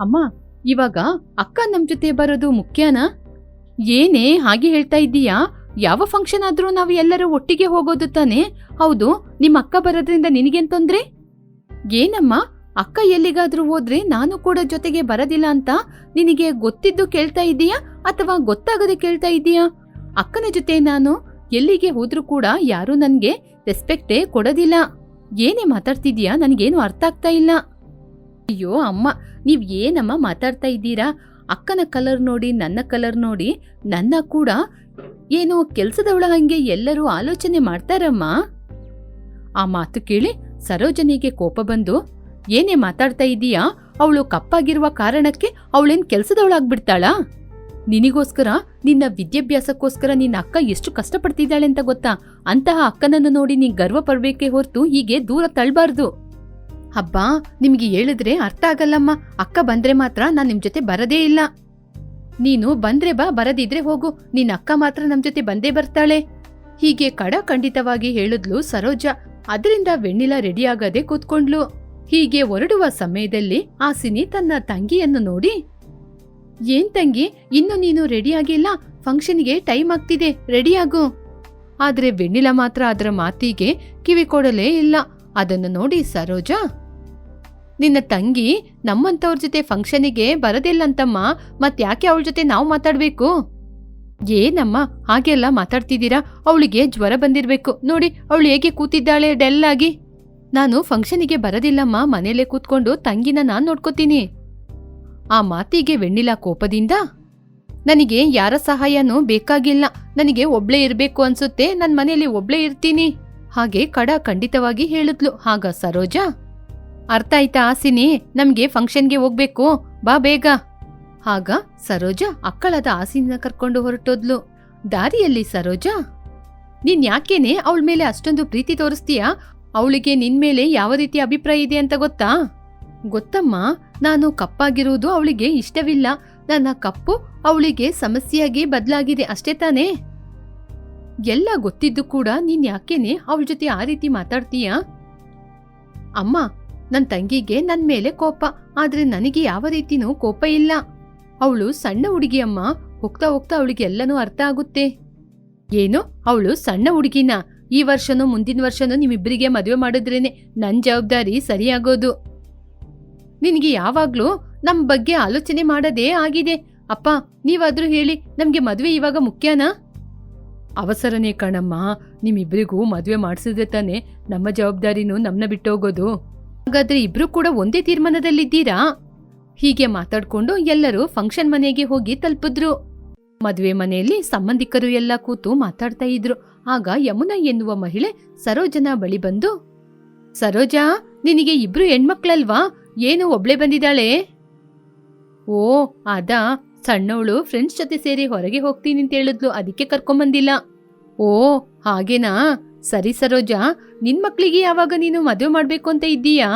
ಅಮ್ಮ, ಇವಾಗ ಅಕ್ಕ ನಮ್ ಜೊತೆ ಬರೋದು ಮುಖ್ಯನಾ? ಏನೇ ಹಾಗೆ ಹೇಳ್ತಾ ಇದ್ದೀಯಾ? ಯಾವ ಫಂಕ್ಷನ್ ಆದ್ರೂ ನಾವು ಎಲ್ಲರೂ ಒಟ್ಟಿಗೆ ಹೋಗೋದು ತಾನೆ? ಹೌದು ನಿಮ್ಮ ಅಕ್ಕ ಬರೋದ್ರಿಂದ ನಿನಗೇನ್ ತೊಂದ್ರೆ? ಏನಮ್ಮ, ಅಕ್ಕ ಎಲ್ಲಿಗಾದ್ರೂ ಹೋದ್ರೆ ನಾನು ಕೂಡ ಜೊತೆಗೆ ಬರೋದಿಲ್ಲ ಅಂತ ನಿನಗೆ ಗೊತ್ತಿದ್ದು ಕೇಳ್ತಾ ಇದ್ದೀಯಾ? ಅಥವಾ ಗೊತ್ತಾಗದೆ ಕೇಳ್ತಾ ಇದ್ದೀಯಾ? ಅಕ್ಕನ ಜೊತೆ ನಾನು ಎಲ್ಲಿಗೆ ಹೋದ್ರೂ ಕೂಡ ಯಾರೂ ನನಗೆ ರೆಸ್ಪೆಕ್ಟೇ ಕೊಡೋದಿಲ್ಲ. ಏನೇ ಮಾತಾಡ್ತಿದ್ಯಾ ನನಗೇನು ಅರ್ಥ ಆಗ್ತಾ ಇಲ್ಲ. ಅಯ್ಯೋ, ಅಮ್ಮ, ನೀವು ಏನಮ್ಮ ಮಾತಾಡ್ತಾ ಇದ್ದೀರಾ? ಅಕ್ಕನ ಕಲರ್ ನೋಡಿ, ನನ್ನ ಕಲರ್ ನೋಡಿ, ನನ್ನ ಕೂಡ ಏನೋ ಕೆಲಸದವಳ ಹಂಗೆ ಎಲ್ಲರೂ ಆಲೋಚನೆ ಮಾಡ್ತಾರಮ್ಮ. ಆ ಮಾತು ಕೇಳಿ ಸರೋಜನಿಗೆ ಕೋಪ ಬಂದು, ಏನೇ ಮಾತಾಡ್ತಾ ಇದ್ದೀಯಾ ಅವಳು ಕಪ್ಪಾಗಿರುವ ಕಾರಣಕ್ಕೆ ಅವಳೇನು ಕೆಲಸದವಳಾಗ್ಬಿಡ್ತಾಳಾ? ನಿನಗೋಸ್ಕರ, ನಿನ್ನ ವಿದ್ಯಾಭ್ಯಾಸಕ್ಕೋಸ್ಕರ ನಿನ್ನ ಅಕ್ಕ ಎಷ್ಟು ಕಷ್ಟಪಡ್ತಿದ್ದಾಳೆ ಅಂತ ಗೊತ್ತಾ? ಅಂತಹ ಅಕ್ಕನನ್ನು ನೋಡಿ ನೀ ಗರ್ವ ಪಡಬೇಕೇ ಹೊರತು ಹೀಗೆ ದೂರ ತಳ್ಬಾರ್ದು. ಹಬ್ಬಾ ನಿಮ್ಗೆ ಹೇಳಿದ್ರೆ ಅರ್ಥ ಆಗಲ್ಲಮ್ಮ. ಅಕ್ಕ ಬಂದ್ರೆ ಮಾತ್ರ ನಾನ್ ನಿಮ್ ಜೊತೆ ಬರದೇ ಇಲ್ಲ. ನೀನು ಬಂದ್ರೆ ಬಾ, ಬರದಿದ್ರೆ ಹೋಗು. ನಿನ್ನ ಅಕ್ಕ ಮಾತ್ರ ನಮ್ ಜೊತೆ ಬಂದೇ ಬರ್ತಾಳೆ. ಹೀಗೆ ಕಡ ಖಂಡಿತವಾಗಿ ಹೇಳಿದ್ಲು ಸರೋಜ. ಅದರಿಂದ ವೆಣ್ಣಿಲ ರೆಡಿಯಾಗದೆ ಕೂತ್ಕೊಂಡ್ಲು. ಹೀಗೆ ಹೊರಡುವ ಸಮಯದಲ್ಲಿ ಆ ಸಿನಿ ತನ್ನ ತಂಗಿಯನ್ನು ನೋಡಿ, ಏನ್ ತಂಗಿ, ಇನ್ನು ನೀನು ರೆಡಿಯಾಗಿಲ್ಲ ಫಂಕ್ಷನ್ಗೆ ಟೈಮ್ ಆಗ್ತಿದೆ ರೆಡಿಯಾಗು ಆದ್ರೆ ವೆಣ್ಣಿಲ ಮಾತ್ರ ಅದರ ಮಾತಿಗೆ ಕಿವಿ ಕೊಡಲೇ ಇಲ್ಲ. ಅದನ್ನು ನೋಡಿ ಸರೋಜಾ ನಿನ್ನ ತಂಗಿ ನಮ್ಮಂಥವ್ರ ಜೊತೆ ಫಂಕ್ಷನಿಗೆ ಬರೋದಿಲ್ಲಂತಮ್ಮ ಮತ್ಯಾಕೆ ಅವಳ ಜೊತೆ ನಾವು ಮಾತಾಡ್ಬೇಕು? ಏನಮ್ಮ, ಹಾಗೆಲ್ಲ ಮಾತಾಡ್ತಿದ್ದೀರಾ? ಅವಳಿಗೆ ಜ್ವರ ಬಂದಿರಬೇಕು. ನೋಡಿ, ಅವಳು ಹೇಗೆ ಕೂತಿದ್ದಾಳೆ ಡೆಲ್ ಆಗಿ ನಾನು ಫಂಕ್ಷನಿಗೆ ಬರೋದಿಲ್ಲಮ್ಮ, ಮನೆಯಲ್ಲೇ ಕೂತ್ಕೊಂಡು ತಂಗಿನ ನಾನು ನೋಡ್ಕೋತೀನಿ. ಆ ಮಾತಿಗೆ ವೆಣ್ಣಿಲ ಕೋಪದಿಂದ, ನನಗೆ ಯಾರ ಸಹಾಯನೂ ಬೇಕಾಗಿಲ್ಲ. ನನಗೆ ಒಬ್ಳೇ ಇರಬೇಕು ಅನ್ಸುತ್ತೆ ನನ್ನ ಮನೆಯಲ್ಲಿ ಒಬ್ಳೇ ಇರ್ತೀನಿ. ಹಾಗೆ ಕಡ ಖಂಡಿತವಾಗಿ ಹೇಳಿದ್ಲು. ಹಾಗ ಸರೋಜಾ ಅರ್ಥ ಆಯ್ತಾ ಆಸಿನಿ ನಮ್ಗೆ ಫಂಕ್ಷನ್ಗೆ ಹೋಗ್ಬೇಕು. ಬಾ ಬೇಗ. ಆಗ ಸರೋಜ ಅಕ್ಕಳದ ಆಸಿನ ಕರ್ಕೊಂಡು ಹೊರಟೋದ್ಲು. ದಾರಿಯಲ್ಲಿ ಸರೋಜ? ನೀನ್ ಯಾಕೇನೆ ಅವಳ ಮೇಲೆ ಅಷ್ಟೊಂದು ಪ್ರೀತಿ ತೋರಿಸ್ತೀಯಾ? ಅವಳಿಗೆ ನಿನ್ ಮೇಲೆ ಯಾವ ರೀತಿ ಅಭಿಪ್ರಾಯ ಇದೆ ಅಂತ ಗೊತ್ತಾ? ಗೊತ್ತಮ್ಮ, ನಾನು ಕಪ್ಪಾಗಿರುವುದು ಅವಳಿಗೆ ಇಷ್ಟವಿಲ್ಲ. ನನ್ನ ಕಪ್ಪು ಅವಳಿಗೆ ಸಮಸ್ಯೆಯಾಗಿ ಬದಲಾಗಿದೆ ಅಷ್ಟೇ ತಾನೇ? ಎಲ್ಲ ಗೊತ್ತಿದ್ದು ಕೂಡ ನೀನ್ ಯಾಕೇನೆ ಅವಳ ಜೊತೆ ಆ ರೀತಿ ಮಾತಾಡ್ತೀಯಾ? ಅಮ್ಮ ನನ್ ತಂಗಿಗೆ ನನ್ ಮೇಲೆ ಕೋಪ, ಆದ್ರೆ ನನಗೆ ಯಾವ ರೀತಿನೂ ಕೋಪ ಇಲ್ಲ. ಅವಳು ಸಣ್ಣ ಹುಡುಗಿಯಮ್ಮ, ಹೋಗ್ತಾ ಹೋಗ್ತಾ ಅವಳಿಗೆ ಎಲ್ಲನೂ ಅರ್ಥ ಆಗುತ್ತೆ. ಏನು? ಅವಳು ಸಣ್ಣ ಹುಡುಗಿನ? ಈ ವರ್ಷನೂ, ಮುಂದಿನ ವರ್ಷನೂ ನಿಮ್ಮಿಬ್ಬರಿಗೆ ಮದುವೆ ಮಾಡಿದ್ರೇನೆ ನನ್ ಜವಾಬ್ದಾರಿ ಸರಿಯಾಗೋದು. ನಿನಗೆ ಯಾವಾಗ್ಲೂ ನಮ್ ಬಗ್ಗೆ ಆಲೋಚನೆ ಮಾಡದೇ ಆಗಿದೆ. ಅಪ್ಪ, ನೀವಾದ್ರೂ ಹೇಳಿ, ನಮ್ಗೆ ಮದುವೆ ಇವಾಗ ಮುಖ್ಯನಾ? ಅವಸರನೇ ಕಣಮ್ಮ ನಿಮ್ಮಿಬ್ಬರಿಗೂ ಮದುವೆ ಮಾಡಿಸಿದ್ರೆ ತಾನೆ ನಮ್ಮ ಜವಾಬ್ದಾರಿನೂ ನಮ್ನ ಬಿಟ್ಟೋಗೋದು. ಹಾಗಾದ್ರೆ ಇಬ್ರು ಕೂಡ ಒಂದೇ ತೀರ್ಮಾನದಲ್ಲಿದ್ದೀರಾ? ಹೀಗೆ ಮಾತಾಡ್ಕೊಂಡು ಎಲ್ಲರೂ ಫಂಕ್ಷನ್ ಮನೆಗೆ ಹೋಗಿ ತಲುಪಿದ್ರು. ಮದುವೆ ಮನೆಯಲ್ಲಿ ಸಂಬಂಧಿಕರು ಎಲ್ಲ ಕೂತು ಮಾತಾಡ್ತಾ ಇದ್ರು. ಆಗ ಯಮುನಾ ಎನ್ನುವ ಮಹಿಳೆ ಸರೋಜನ ಬಳಿ ಬಂದು, ಸರೋಜಾ, ನಿನಗೆ ಇಬ್ರು ಹೆಣ್ಮಕ್ಳಲ್ವಾ? ಏನು ಒಬ್ಳೆ ಬಂದಿದ್ದಾಳೆ? ಓ, ಅದಾ. ಸಣ್ಣವಳು ಫ್ರೆಂಡ್ಸ್ ಜೊತೆ ಸೇರಿ ಹೊರಗೆ ಹೋಗ್ತೀನಿ ಅಂತ ಹೇಳಿದ್ಲು. ಅದಕ್ಕೆ ಕರ್ಕೊಂಬಂದಿಲ್ಲ. ಓ, ಹಾಗೇನಾ? ಸರಿ ಸರೋಜಾ, ನಿನ್ ಮಕ್ಳಿಗೆ ಯಾವಾಗ ನೀನು ಮದುವೆ ಮಾಡ್ಬೇಕು ಅಂತ ಇದ್ದೀಯಾ?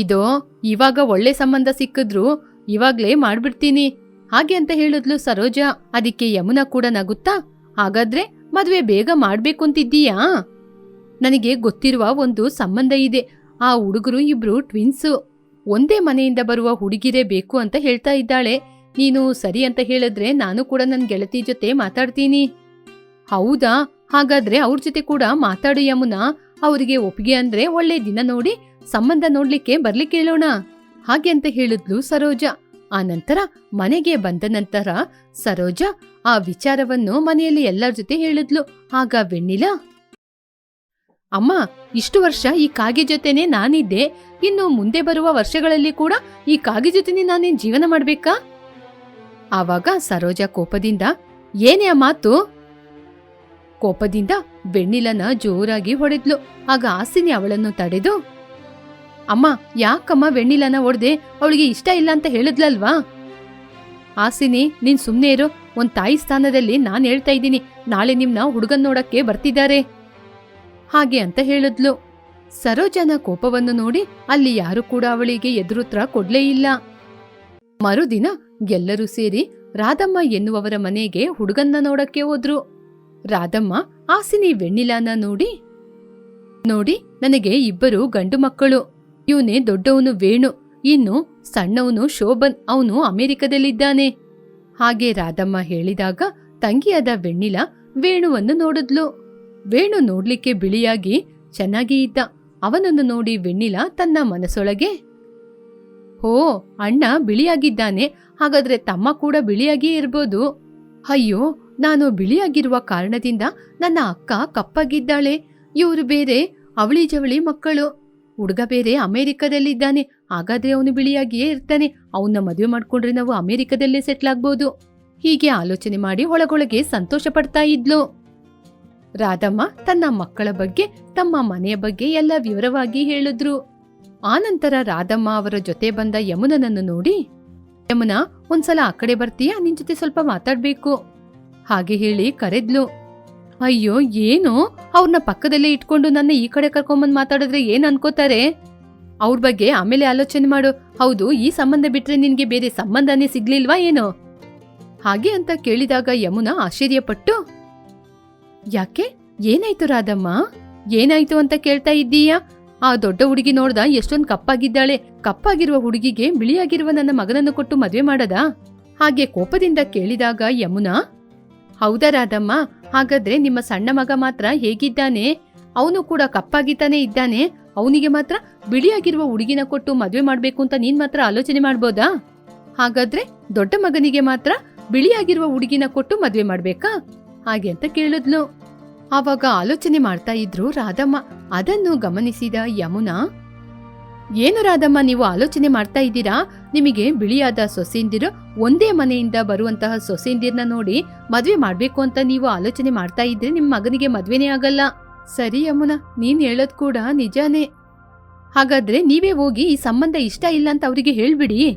ಇದು, ಇವಾಗ ಒಳ್ಳೆ ಸಂಬಂಧ ಸಿಕ್ಕಿದ್ರು ಇವಾಗ್ಲೇ ಮಾಡ್ಬಿಡ್ತೀನಿ. ಹಾಗೆ ಅಂತ ಹೇಳಿದ್ಲು ಸರೋಜಾ. ಅದಕ್ಕೆ ಯಮುನಾ ಕೂಡ ನಗುತ್ತಾ, ಹಾಗಾದ್ರೆ ಮದುವೆ ಬೇಗ ಮಾಡ್ಬೇಕು ಅಂತಿದ್ದೀಯಾ? ನನಗೆ ಗೊತ್ತಿರುವ ಒಂದು ಸಂಬಂಧ ಇದೆ. ಆ ಹುಡುಗರು ಇಬ್ರು ಟ್ವಿನ್ಸು. ಒಂದೇ ಮನೆಯಿಂದ ಬರುವ ಹುಡುಗಿರೇ ಬೇಕು ಅಂತ ಹೇಳ್ತಾ ಇದ್ದಾಳೆ. ನೀನು ಸರಿ ಅಂತ ಹೇಳಿದ್ರೆ ನಾನು ಕೂಡ ನನ್ನ ಗೆಳತಿ ಜೊತೆ ಮಾತಾಡ್ತೀನಿ. ಹೌದಾ? ಹಾಗಾದ್ರೆ ಅವ್ರ ಜೊತೆ ಕೂಡ ಮಾತಾಡು ಯಮುನಾ. ಅವರಿಗೆ ಒಪ್ಪಿಗೆ ಅಂದ್ರೆ ಒಳ್ಳೆ ದಿನ ನೋಡಿ ಸಂಬಂಧ ನೋಡ್ಲಿಕ್ಕೆ ಬರ್ಲಿಕ್ಕೆ ಹೇಳೋಣ. ಹಾಗೆ ಅಂತ ಹೇಳಿದ್ಲು ಸರೋಜಾ. ಆ ನಂತರ ಮನೆಗೆ ಬಂದ ನಂತರ ಸರೋಜಾ ಆ ವಿಚಾರವನ್ನು ಮನೆಯಲ್ಲಿ ಎಲ್ಲರ ಜೊತೆ ಹೇಳಿದ್ಲು. ಆಗ ವೆಣ್ಣಿಲ, ಅಮ್ಮ, ಇಷ್ಟು ವರ್ಷ ಈ ಕಾಗೆ ಜೊತೆನೆ ನಾನಿದ್ದೆ. ಇನ್ನು ಮುಂದೆ ಬರುವ ವರ್ಷಗಳಲ್ಲಿ ಕೂಡ ಈ ಕಾಗೆ ಜೊತೆನೆ ನಾನೇನ್ ಜೀವನ ಮಾಡ್ಬೇಕಾ? ಆವಾಗ ಸರೋಜಾ ಕೋಪದಿಂದ, ಏನೇ ಆ ಮಾತು? ಕೋಪದಿಂದ ಬೆಣ್ಣಿಲನ ಜೋರಾಗಿ ಹೊಡೆದ್ಲು. ಆಗ ಆಸಿನಿ ಅವಳನ್ನು ತಡೆದು, ಅಮ್ಮ, ಯಾಕಮ್ಮ ಬೆಣ್ಣಿಲನ ಹೊಡೆದೆ ಅವಳಿಗೆ ಇಷ್ಟ ಇಲ್ಲ ಅಂತ ಹೇಳಿದ್ಲಲ್ವಾ? ಆಸಿನಿ, ನೀನ್ ಸುಮ್ನೆ ಇರು. ಒಂದ್ ತಾಯಿ ಸ್ಥಾನದಲ್ಲಿ ನಾನ್ ಹೇಳ್ತಾ ಇದ್ದೀನಿ. ನಾಳೆ ನಿಮ್ನ ಹುಡುಗನ್ ನೋಡಕ್ಕೆ ಬರ್ತಿದ್ದಾರೆ. ಹಾಗೆ ಅಂತ ಹೇಳಿದ್ಲು. ಸರೋಜನ ಕೋಪವನ್ನು ನೋಡಿ ಅಲ್ಲಿ ಯಾರು ಕೂಡ ಅವಳಿಗೆ ಎದುರುತ್ರ ಕೊಡ್ಲೇ ಇಲ್ಲ. ಮರುದಿನ ಎಲ್ಲರೂ ಸೇರಿ ರಾಧಮ್ಮ ಎನ್ನುವವರ ಮನೆಗೆ ಹುಡುಗನ್ನ ನೋಡಕ್ಕೆ ಹೋದ್ರು. ರಾಧಮ್ಮ ಆಸಿನಿ ವೆಣ್ಣಿಲಾನ ನೋಡಿ ನೋಡಿ ನನಗೆ ಇಬ್ಬರು ಗಂಡು ಮಕ್ಕಳು. ಇವನೇ ದೊಡ್ಡವನು ವೇಣು, ಇನ್ನು ಸಣ್ಣವನು ಶೋಭನ್, ಅವನು ಅಮೆರಿಕದಲ್ಲಿದ್ದಾನೆ. ಹಾಗೆ ರಾಧಮ್ಮ ಹೇಳಿದಾಗ ತಂಗಿಯಾದ ವೆಣ್ಣಿಲ ವೇಣುವನ್ನು ನೋಡಿದ್ಲು. ವೇಣು ನೋಡ್ಲಿಕ್ಕೆ ಬಿಳಿಯಾಗಿ ಚೆನ್ನಾಗಿ ಇದ್ದ. ಅವನನ್ನು ನೋಡಿ ವೆಣ್ಣಿಲ ತನ್ನ ಮನಸ್ಸೊಳಗೆ, ಹೋ, ಅಣ್ಣ ಬಿಳಿಯಾಗಿದ್ದಾನೆ, ಹಾಗಾದ್ರೆ ತಮ್ಮ ಕೂಡ ಬಿಳಿಯಾಗಿಯೇ ಇರ್ಬೋದು. ಅಯ್ಯೋ ನಾನು ಬಿಳಿಯಾಗಿರುವ ಕಾರಣದಿಂದ ನನ್ನ ಅಕ್ಕ ಕಪ್ಪಾಗಿದ್ದಾಳೆ. ಇವರು ಬೇರೆ, ಅವಳಿ ಜವಳಿ ಮಕ್ಕಳು. ಹುಡುಗ ಬೇರೆ ಅಮೆರಿಕದಲ್ಲಿದ್ದಾನೆ. ಹಾಗಾದ್ರೆ ಅವನು ಬಿಳಿಯಾಗಿಯೇ ಇರ್ತಾನೆ. ಅವನ್ನ ಮದುವೆ ಮಾಡ್ಕೊಂಡ್ರೆ ನಾವು ಅಮೆರಿಕದಲ್ಲೇ ಸೆಟ್ಲ್ ಆಗ್ಬೋದು. ಹೀಗೆ ಆಲೋಚನೆ ಮಾಡಿ ಒಳಗೊಳಗೆ ಸಂತೋಷ ಪಡ್ತಾ ಇದ್ಲು. ರಾಧಮ್ಮ ತನ್ನ ಮಕ್ಕಳ ಬಗ್ಗೆ, ತಮ್ಮ ಮನೆಯ ಬಗ್ಗೆ ಎಲ್ಲ ವಿವರವಾಗಿ ಹೇಳಿದ್ರು. ಆನಂತರ ರಾಧಮ್ಮ ಅವರ ಜೊತೆ ಬಂದ ಯಮುನನನ್ನು ನೋಡಿ, ಯಮುನಾ, ಒಂದ್ಸಲ ಆ ಕಡೆ ಬರ್ತೀಯಾ? ನಿನ್ ಜೊತೆ ಸ್ವಲ್ಪ ಮಾತಾಡ್ಬೇಕು. ಹಾಗೆ ಹೇಳಿ ಕರೆದ್ಲು. ಅಯ್ಯೋ, ಏನು? ಅವ್ರನ್ನ ಪಕ್ಕದಲ್ಲೇ ಇಟ್ಕೊಂಡು ನನ್ನ ಈ ಕಡೆ ಕರ್ಕೊಂಬಂದ್ ಮಾತಾಡಿದ್ರೆ ಏನ್ ಅನ್ಕೋತಾರೆ? ಅವ್ರ ಬಗ್ಗೆ ಆಮೇಲೆ ಆಲೋಚನೆ ಮಾಡು. ಹೌದು, ಈ ಸಂಬಂಧ ಬಿಟ್ರೆ ನಿನ್ಗೆ ಬೇರೆ ಸಂಬಂಧನೇ ಸಿಗ್ಲಿಲ್ವಾ ಏನು? ಹಾಗೆ ಅಂತ ಕೇಳಿದಾಗ ಯಮುನಾ ಆಶ್ಚರ್ಯಪಟ್ಟು, ಯಾಕೆ? ಏನಾಯ್ತು ರಾಧಮ್ಮ? ಏನಾಯ್ತು ಅಂತ ಕೇಳ್ತಾ ಇದ್ದೀಯಾ? ಆ ದೊಡ್ಡ ಹುಡುಗಿ ನೋಡ್ದ ಎಷ್ಟೊಂದ್ ಕಪ್ಪಾಗಿದ್ದಾಳೆ. ಕಪ್ಪಾಗಿರುವ ಹುಡುಗಿಗೆ ಬಿಳಿಯಾಗಿರುವ ನನ್ನ ಮಗನನ್ನು ಕೊಟ್ಟು ಮದುವೆ ಮಾಡದ? ಹಾಗೆ ಕೋಪದಿಂದ ಕೇಳಿದಾಗ ಯಮುನಾ ಹೌದಾ ರಾಧಮ್ಮ ಹಾಗಾದ್ರೆ ನಿಮ್ಮ ಸಣ್ಣ ಮಗ ಮಾತ್ರ ಹೇಗಿದ್ದಾನೆ? ಅವನು ಕೂಡ ಕಪ್ಪಾಗಿತಾನೆ ಇದ್ದಾನೆ. ಅವನಿಗೆ ಮಾತ್ರ ಬಿಳಿಯಾಗಿರುವ ಹುಡುಗಿನ ಕೊಟ್ಟು ಮದುವೆ ಮಾಡಬೇಕು ಅಂತ ನೀನ್ ಮಾತ್ರ ಆಲೋಚನೆ ಮಾಡ್ಬೋದಾ? ಹಾಗಾದ್ರೆ ದೊಡ್ಡ ಮಗನಿಗೆ ಮಾತ್ರ ಬಿಳಿಯಾಗಿರುವ ಹುಡುಗಿನ ಕೊಟ್ಟು ಮದುವೆ ಮಾಡ್ಬೇಕಾ? ಹಾಗೆ ಅಂತ ಕೇಳಿದ್ಲು. ಆವಾಗ ಆಲೋಚನೆ ಮಾಡ್ತಾ ಇದ್ರು ರಾಧಮ್ಮ. ಅದನ್ನು ಗಮನಿಸಿದ ಯಮುನಾ ಏನು ರಾಧಮ್ಮ, ನೀವು ಆಲೋಚನೆ ಮಾಡ್ತಾ ಇದ್ದೀರಾ? ನಿಮಗೆ ಬಿಳಿಯಾದ ಸೊಸೆಂದಿರು ಒಂದೇ ಮನೆಯಿಂದ ಬರುವಂತಹ ಸೊಸೆಂದಿರ್ನ ನೋಡಿ ಮದ್ವೆ ಮಾಡ್ಬೇಕು ಅಂತ ನೀವು ಆಲೋಚನೆ ಮಾಡ್ತಾ ಇದ್ರೆ ನಿಮ್ಮ ಮಗನಿಗೆ ಮದ್ವೆನೇ ಆಗಲ್ಲ. ಸರಿ ಯಮುನಾ, ನೀನ್ ಹೇಳೋದ್ ಕೂಡ ನಿಜಾನೇ. ಹಾಗಾದ್ರೆ ನೀವೇ ಹೋಗಿ ಈ ಸಂಬಂಧ ಇಷ್ಟ ಇಲ್ಲ ಅಂತ ಅವರಿಗೆ ಹೇಳ್ಬಿಡಿ.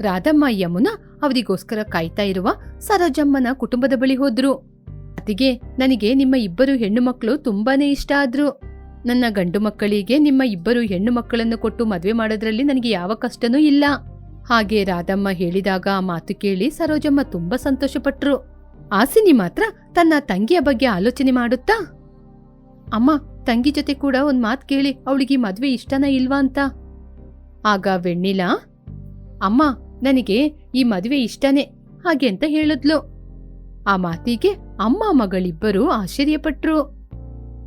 ರಾಧಮ್ಮ, ಯಮುನಾ, ಅವರಿಗೋಸ್ಕರ ಕಾಯ್ತಾ ಇರುವ ಸರೋಜಮ್ಮನ ಕುಟುಂಬದ ಬಳಿ ಹೋದ್ರು. ಅತಿಗೆ ನನಗೆ ನಿಮ್ಮ ಇಬ್ಬರು ಹೆಣ್ಣು ಮಕ್ಕಳು ತುಂಬಾನೇ ಇಷ್ಟ ಆದ್ರು. ನನ್ನ ಗಂಡು ಮಕ್ಕಳಿಗೆ ನಿಮ್ಮ ಇಬ್ಬರು ಹೆಣ್ಣು ಮಕ್ಕಳನ್ನು ಕೊಟ್ಟು ಮದುವೆ ಮಾಡೋದ್ರಲ್ಲಿ ನನಗೆ ಯಾವ ಕಷ್ಟನೂ ಇಲ್ಲ. ಹಾಗೆ ರಾಧಮ್ಮ ಹೇಳಿದಾಗ ಆ ಮಾತು ಕೇಳಿ ಸರೋಜಮ್ಮ ತುಂಬಾ ಸಂತೋಷಪಟ್ರು. ಆಸಿನಿ ಮಾತ್ರ ತನ್ನ ತಂಗಿಯ ಬಗ್ಗೆ ಆಲೋಚನೆ ಮಾಡುತ್ತಾ? ಅಮ್ಮ, ತಂಗಿ ಜೊತೆ ಕೂಡ ಒಂದ್ ಮಾತು ಕೇಳಿ ಅವಳಿಗೆ ಮದ್ವೆ ಇಷ್ಟನ ಇಲ್ವಾ ಅಂತ? ಆಗ ವೆಣ್ಣಿಲ, ಅಮ್ಮ, ನನಗೆ ಈ ಮದುವೆ ಇಷ್ಟನೇ, ಹಾಗೆ ಅಂತ ಹೇಳಿದ್ಲು. ಆ ಮಾತಿಗೆ ಅಮ್ಮ ಮಗಳಿಬ್ಬರು ಆಶ್ಚರ್ಯಪಟ್ರು.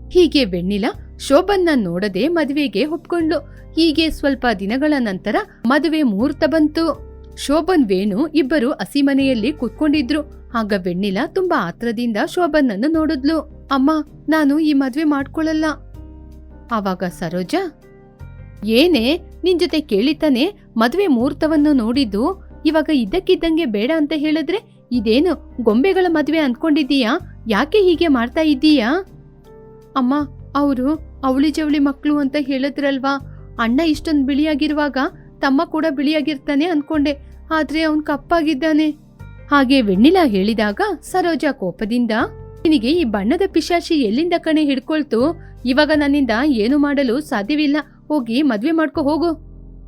ಹೀಗೆ ವೆಣ್ಣಿಲ ಶೋಭನ್ನ ನೋಡದೆ ಮದುವೆಗೆ ಒಪ್ಕೊಂಡ್ಲು ಹೀಗೆ ಸ್ವಲ್ಪ ದಿನಗಳ ನಂತರ ಮದುವೆ ಮುಹೂರ್ತ ಬಂತು. ಶೋಭನ್ ವೇಣು ಇಬ್ಬರು ಹಸಿಮನೆಯಲ್ಲಿ ಕೂತ್ಕೊಂಡಿದ್ರು. ಆಗ ವೆಣ್ಣಿಲ ತುಂಬಾ ಆತ್ರದಿಂದ ಶೋಭನ್ನನ್ನು ನೋಡಿದ್ಲು. ಅಮ್ಮ, ನಾನು ಈ ಮದ್ವೆ ಮಾಡ್ಕೊಳ್ಳಲ್ಲ. ಆವಾಗ ಸರೋಜ, ಏನೇ, ನಿನ್ ಜೊತೆ ಕೇಳಿತಾನೆ ಮದ್ವೆ ಮುಹೂರ್ತವನ್ನು ನೋಡಿದ್ದು, ಇವಾಗ ಇದ್ದಕ್ಕಿದ್ದಂಗೆ ಬೇಡ ಅಂತ ಹೇಳಿದ್ರೆ ಇದೇನು ಗೊಂಬೆಗಳ ಮದ್ವೆ ಅನ್ಕೊಂಡಿದ್ದೀಯಾ? ಯಾಕೆ ಹೀಗೆ ಮಾಡ್ತಾ ಇದ್ದೀಯಾ? ಅಮ್ಮ, ಅವರು ಅವಳಿ ಜವಳಿ ಮಕ್ಕಳು ಅಂತ ಹೇಳಿದ್ರಲ್ವಾ? ಅಣ್ಣ ಇಷ್ಟೊಂದು ಬಿಳಿಯಾಗಿರುವಾಗ ತಮ್ಮ ಕೂಡ ಬಿಳಿಯಾಗಿರ್ತಾನೆ ಅಂದ್ಕೊಂಡೆ ಆದ್ರೆ ಅವನು ಕಪ್ಪಾಗಿದ್ದಾನೆ. ಹಾಗೆ ವೆಣ್ಣಿಲಾ ಹೇಳಿದಾಗ ಸರೋಜ ಕೋಪದಿಂದ, ನಿನಗೆ ಈ ಬಣ್ಣದ ಪಿಶಾಚಿ ಎಲ್ಲಿಂದ ಕಣೆ ಹಿಡ್ಕೊಳ್ತು? ಇವಾಗ ನನ್ನಿಂದ ಏನು ಮಾಡಲು ಸಾಧ್ಯವಿಲ್ಲ. ಹೋಗಿ ಮದ್ವೆ ಮಾಡ್ಕೊ ಹೋಗು.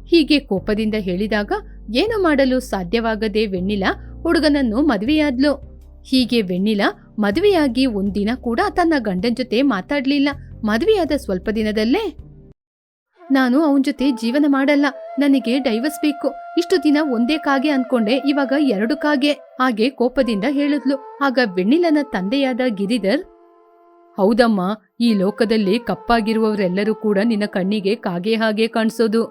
ಹೀಗೆ ಕೋಪದಿಂದ ಹೇಳಿದಾಗ, ಏನು ಮಾಡಲು ಸಾಧ್ಯವಾಗದೆ ವೆಣ್ಣಿಲ ಹುಡುಗನನ್ನು ಮದುವೆಯಾದ್ಲು. ಹೀಗೆ ವೆಣ್ಣಿಲ ಮದುವೆಯಾಗಿ ಒಂದಿನ ಕೂಡ ತನ್ನ ಗಂಡನ ಜೊತೆ ಮಾತಾಡ್ಲಿಲ್ಲ. ಮದುವೆಯಾದ ಸ್ವಲ್ಪ ದಿನದಲ್ಲೇ ನಾನು ಅವನ್ ಜೊತೆ ಜೀವನ ಮಾಡಲ್ಲ. ನನಗೆ ಡೈವರ್ಸ್ ಬೇಕು. ಇಷ್ಟು ದಿನ ಒಂದೇ ಕಾಗೆ ಅನ್ಕೊಂಡೆ. ಇವಾಗ ಎರಡು ಕಾಗೆ. ಹಾಗೆ ಕೋಪದಿಂದ ಹೇಳಿದ್ಲು. ಆಗ ಬೆಣ್ಣಿಲನ ತಂದೆಯಾದ ಗಿರಿಧರ್, ಹೌದಮ್ಮ, ಈ ಲೋಕದಲ್ಲಿ ಕಪ್ಪಾಗಿರುವವರೆಲ್ಲರೂ ಕೂಡ ನಿನ್ನ ಕಣ್ಣಿಗೆ ಕಾಗೆ ಹಾಗೆ ಕಾಣಿಸೋದು.